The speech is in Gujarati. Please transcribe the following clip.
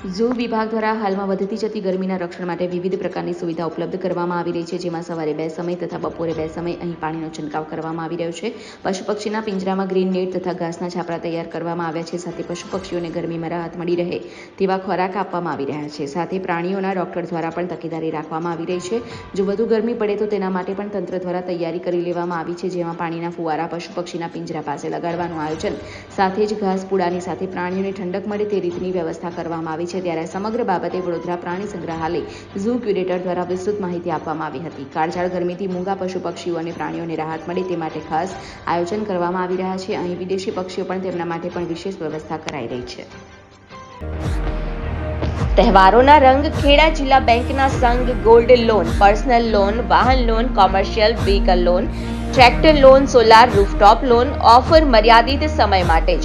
ઝૂ વિભાગ દ્વારા હાલમાં વધતી જતી ગરમીના રક્ષણ માટે વિવિધ પ્રકારની સુવિધા ઉપલબ્ધ કરવામાં આવી રહી છે, જેમાં સવારે બે સમય તથા બપોરે બે સમય અહીં પાણીનો છંટકાવ કરવામાં આવી રહ્યો છે. પશુ પક્ષીના પિંજરામાં ગ્રીન નેટ તથા ઘાસના છાપરા તૈયાર કરવામાં આવ્યા છે, સાથે પશુ પક્ષીઓને ગરમીમાં રાહત મળી રહે તેવા ખોરાક આપવામાં આવી રહ્યા છે. સાથે પ્રાણીઓના ડોક્ટર દ્વારા પણ તકેદારી રાખવામાં આવી રહી છે. જો વધુ ગરમી પડે તો તેના માટે પણ તંત્ર દ્વારા તૈયારી કરી લેવામાં આવી છે, જેમાં પાણીના ફુવારા પશુ પક્ષીના પિંજરા પાસે લગાડવાનું આયોજન, સાથે જ ઘાસ પૂડાની સાથે પ્રાણીઓને ઠંડક મળે તે રીતની વ્યવસ્થા કરવામાં આવી છે ત્યારે સમગ્ર બાબતે વડોદરા પ્રાણી સંગ્રહાલય ઝૂ ક્યુરેટર દ્વારા વિસ્તૃત માહિતી આપવામાં આવી હતી. કાળઝાળ ગરમીથી મૂંગા પશુ પક્ષીઓ અને પ્રાણીઓને રાહત મળે તે માટે ખાસ આયોજન કરવામાં આવી રહ્યા છે. અહીં વિદેશી પક્ષીઓ પણ તેમના માટે પણ વિશેષ વ્યવસ્થા કરાઈ રહી છે. તહેવારોના રંગ ખેડા જિલ્લા બેંકના સંઘ ગોલ્ડ લોન, પર્સનલ લોન, વાહન loan, commercial vehicle loan, tractor loan, solar rooftop loan, offer મર્યાદિત સમય માટે જ.